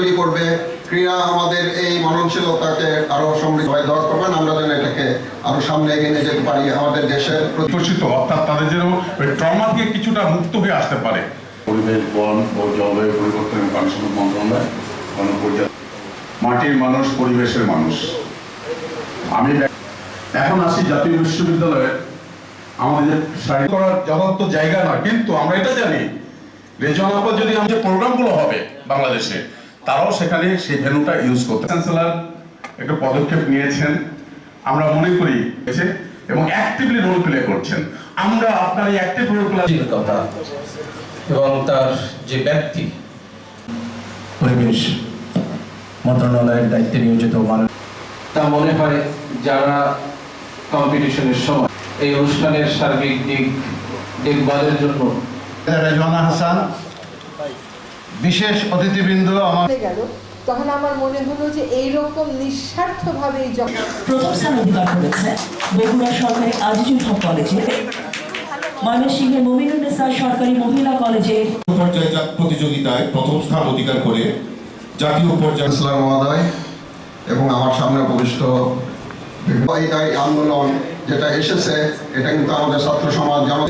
তৈরি করবে। ক্রীড়া আমাদের এই মননশীলতাকে আরও সমৃদ্ধ হয়। দোয়া করবেন আমরা যেন এটাকে আরও সামনে এগিয়ে নিয়ে যেতে পারি আমাদের দেশের প্রতি। বিকশিত অর্থাৎ তাদের যেন ওই ট্রমা থেকে কিছুটা মুক্ত হয়ে আসতে পারে। পরিবেশ বন ও জলবায়ু পরিবর্তন এবং পানি সম্পদ মন্ত্রণালয় মাটির মানুষ পরিবেশের মানুষ। আমি এখন আসি জাতীয় বিশ্ববিদ্যালয়ে। আমাদের শারীরিক করার যথার্থ জায়গা নয় কিন্তু আমরা এটা জানি রেজন যদি আমাদের প্রোগ্রামগুলো হবে বাংলাদেশে তারাও সেখানে সেই ভেন্যুটা ইউজ করতে চ্যান্সেলর একটা পদক্ষেপ নিয়েছেন। আমরা মনে করি এবং অ্যাক্টিভলি রোল প্লে করছেন। আমরা আপনার এই অ্যাক্টিভ রোল প্লে কথা এবং তার যে ব্যক্তি পরিবেশ মন্ত্রণালয়ের দায়িত্বে নিয়োজিত মানুষ। তা মনে হয় যারা কম্পিটিশনের সময় এই অনুষ্ঠানের সার্বিক দিক দেখভালের জন্য রেজওয়ানা হাসান বিশেষ অতিথিবৃন্দ আমার গেল। তখন আমার মনে হলো যে এইরকম নিঃস্বার্থভাবে যখন প্রথম স্থান অধিকার করেছে বগুড়া সরকারি আজিজুল হক কলেজে। মমিনুন্নেসা সরকারি মহিলা কলেজের পর্যায়ে প্রতিযোগিতায় প্রথম স্থান অধিকার করে জাতীয় পর্যায়ে চ্যান্সেলর মহোদয় এবং আমার সামনে উপবিষ্ট আন্দোলন যেটা এসেছে এটা কিন্তু আমাদের ছাত্র সমাজ জন